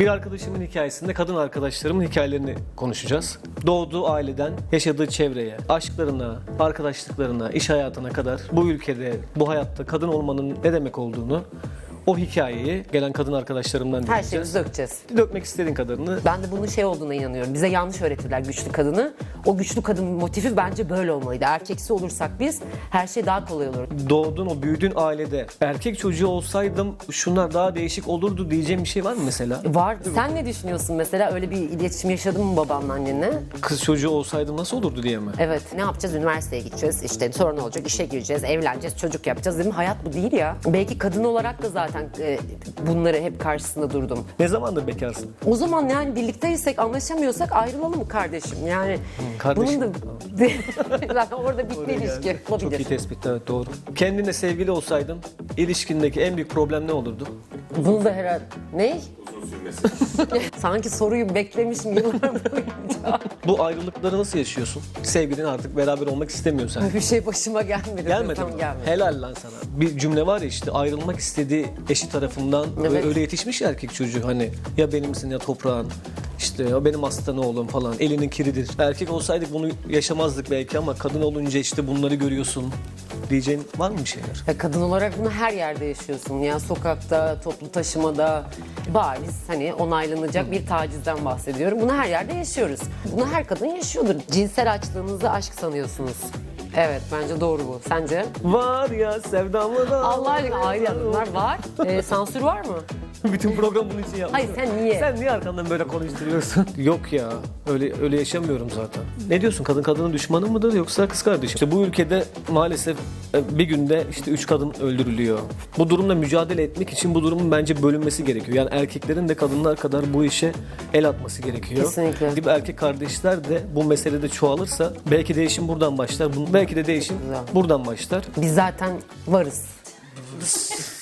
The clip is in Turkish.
Bir arkadaşımın hikayesinde kadın arkadaşlarımın hikayelerini konuşacağız. Doğduğu aileden yaşadığı çevreye, aşklarına, arkadaşlıklarına, iş hayatına kadar bu ülkede, bu hayatta kadın olmanın ne demek olduğunu o hikayeyi gelen kadın arkadaşlarımdan Her dinleyeceğiz. şeyimizi dökeceğiz. Dökmek istediğin kadarını Ben de bunun şey olduğuna inanıyorum. Bize yanlış öğretirler güçlü kadını. O güçlü kadın motifi bence böyle olmalıydı. Erkeksi olursak biz her şey daha kolay olur. doğdun o büyüdüğün ailede erkek çocuğu olsaydım şunlar daha değişik olurdu diyeceğim bir şey var mı mesela? Var. Sen ne düşünüyorsun mesela? Öyle bir iletişim yaşadın mı babanla annenle? Kız çocuğu olsaydım nasıl olurdu diye mi? Evet. Ne yapacağız? Üniversiteye gideceğiz. İşte sonra ne olacak? İşe gireceğiz, evleneceğiz, çocuk yapacağız değil mi? Hayat bu değil ya. Belki kadın olarak da zaten e, bunları hep karşısında durdum. Ne zamandır bekarsın? O zaman yani birlikteysek, anlaşamıyorsak ayrılalım kardeşim. Yani kardeşim. bunun da zaten orada bitti ilişki. Çok iyi Olabilir. tespit evet doğru. Kendine sevgili olsaydın ilişkindeki en büyük problem ne olurdu? Bunu da herhalde... Ne? Sanki soruyu beklemişim yıllar boyunca. Bu ayrılıkları nasıl yaşıyorsun? Sevgilin artık beraber olmak istemiyor sen. Bir şey başıma gelmedi. Gelmedi Tam mi? gelmedi. Helal lan sana. Bir cümle var ya işte ayrılmak istediği eşi tarafından Evet. öyle yetişmiş ya erkek çocuğu hani ya benimsin ya toprağın işte ya benim aslan oğlum falan elinin kiridir. Erkek olsaydık bunu yaşamazdık belki ama kadın olunca işte bunları görüyorsun diyeceğin var mı bir şeyler? Ya kadın olarak bunu her yerde yaşıyorsun. Ya sokakta, toplu taşımada bariz hani onaylanacak bir tacizden bahsediyorum. Bunu her yerde yaşıyoruz. Bunu her kadın yaşıyordur. Cinsel açlığınızı aşk sanıyorsunuz. Evet bence doğru bu. Sence? Var ya sevdamı da. Allah aşkına ayrı yanlar var. Ee, sansür var mı? Bütün program bunun için yapmış. Hayır sen niye? Sen niye arkamdan böyle konuşturuyorsun? Yok ya. Öyle öyle yaşamıyorum zaten. Ne diyorsun? Kadın kadının düşmanı mıdır yoksa kız kardeşi? İşte bu ülkede maalesef e, bir günde işte üç kadın öldürülüyor. Bu durumla mücadele etmek için bu durumun bence bölünmesi gerekiyor. Yani erkeklerin de kadınlar kadar bu işe el atması gerekiyor. Kesinlikle. Gibi erkek kardeşler de bu meselede çoğalırsa belki değişim buradan başlar. Belki de değişim buradan başlar. Biz zaten varız.